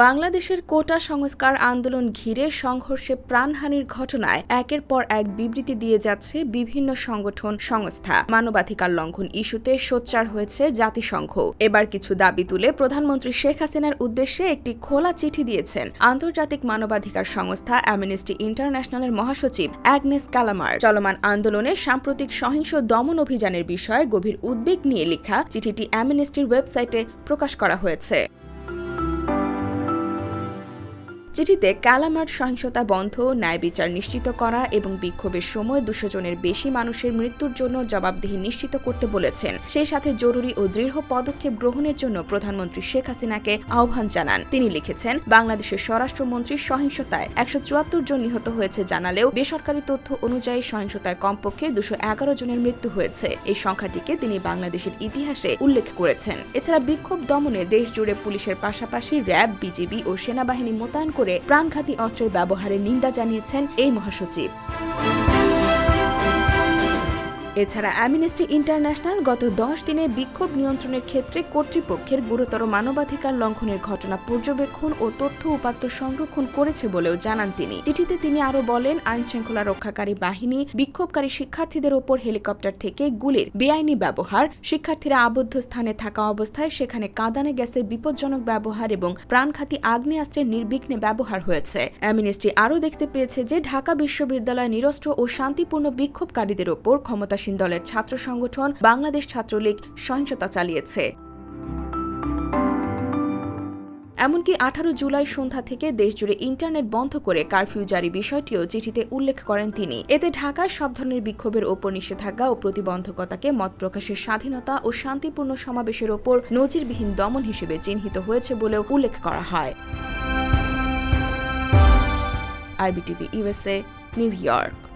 বাংলাদেশের কোটা সংস্কার আন্দোলন ঘিরে সংঘর্ষে প্রাণহানির ঘটনায় একের পর এক বিবৃতি দিয়ে যাচ্ছে বিভিন্ন সংগঠন সংস্থা। মানবাধিকার লঙ্ঘন ইস্যুতে সোচ্চার হয়েছে জাতিসংঘ। এবার কিছু দাবি তুলে প্রধানমন্ত্রী শেখ হাসিনার উদ্দেশ্যে একটি খোলা চিঠি দিয়েছেন। আন্তর্জাতিক মানবাধিকার সংস্থা অ্যামনেস্টি ইন্টারন্যাশনালের মহাসচিব অ্যাগনেস কালামার। চলমান আন্দোলনে সাম্প্রতিক সহিংস দমন অভিযানের বিষয়ে গভীর উদ্বেগ নিয়ে লেখা চিঠিটি অ্যামনেস্টির ওয়েবসাইটে প্রকাশ করা হয়েছে। চিঠিতে কালামার সহিংসতা বন্ধ, ন্যায় বিচার নিশ্চিত করা এবং বিক্ষোভের সময় দুশো জনের বেশি মানুষের মৃত্যুর জন্য জবাবদিহি নিশ্চিত করতে বলেছেন। সেই সাথে জরুরি ও দৃঢ় পদক্ষেপ গ্রহণের জন্য প্রধানমন্ত্রী শেখ হাসিনাকে আহ্বান জানান। তিনি লিখেছেন, বাংলাদেশের স্বরাষ্ট্রমন্ত্রী সহিংসতায় একশো চুয়াত্তর জন নিহত হয়েছে জানালেও বেসরকারি তথ্য অনুযায়ী সহিংসতায় কমপক্ষে দুশো এগারো জনের মৃত্যু হয়েছে। এই সংখ্যাটিকে তিনি বাংলাদেশের ইতিহাসে উল্লেখ করেছেন। এছাড়া বিক্ষোভ দমনে দেশ জুড়ে পুলিশের পাশাপাশি র্যাব, বিজিবি ও সেনাবাহিনী মোতায়েন করে প্রাণঘাতী অস্ত্রের ব্যবহারের নিন্দা জানিয়েছেন এই মহাসচিব। এছাড়া অ্যামনেস্টি ইন্টারন্যাশনাল গত দশ দিনে বিক্ষোভ নিয়ন্ত্রণের ক্ষেত্রে কর্তৃপক্ষের গুরুতর মানবাধিকার লঙ্ঘনের ঘটনা পর্যবেক্ষণ ও তথ্য উপাত্ত সংরক্ষণ করেছে বলেও জানান তিনি। চিঠিতে তিনি আরও বলেন আইন শৃঙ্খলা রক্ষাকারী বাহিনী বিক্ষোভকারী শিক্ষার্থীদের ওপর হেলিকপ্টার থেকে গুলির বেআইনি ব্যবহার, শিক্ষার্থীরা আবদ্ধ স্থানে থাকা অবস্থায় সেখানে কাঁদানে গ্যাসের বিপজ্জনক ব্যবহার এবং প্রাণঘাতী আগ্নেয়াস্ত্রের নির্বিঘ্নে ব্যবহার হয়েছে। অ্যামনেস্টি আরও দেখতে পেয়েছে যে ঢাকা বিশ্ববিদ্যালয় নিরস্ত্র ও শান্তিপূর্ণ বিক্ষোভকারীদের ওপর ক্ষমতাসীন দলের ছাত্র সংগঠন বাংলাদেশ ছাত্রলীগ সহিংসতা চালিয়েছে। এমনকি আঠারো জুলাই সন্ধ্যা থেকে দেশজুড়ে ইন্টারনেট বন্ধ করে কারফিউ জারি বিষয়টিও চিঠিতে উল্লেখ করেন তিনি। এতে ঢাকায় সব ধরনের বিক্ষোভের ওপর নিষেধাজ্ঞা ও প্রতিবন্ধকতাকে মত প্রকাশের স্বাধীনতা ও শান্তিপূর্ণ সমাবেশের ওপর নজিরবিহীন দমন হিসেবে চিহ্নিত হয়েছে বলেও উল্লেখ করা হয়। IBTV USA New York.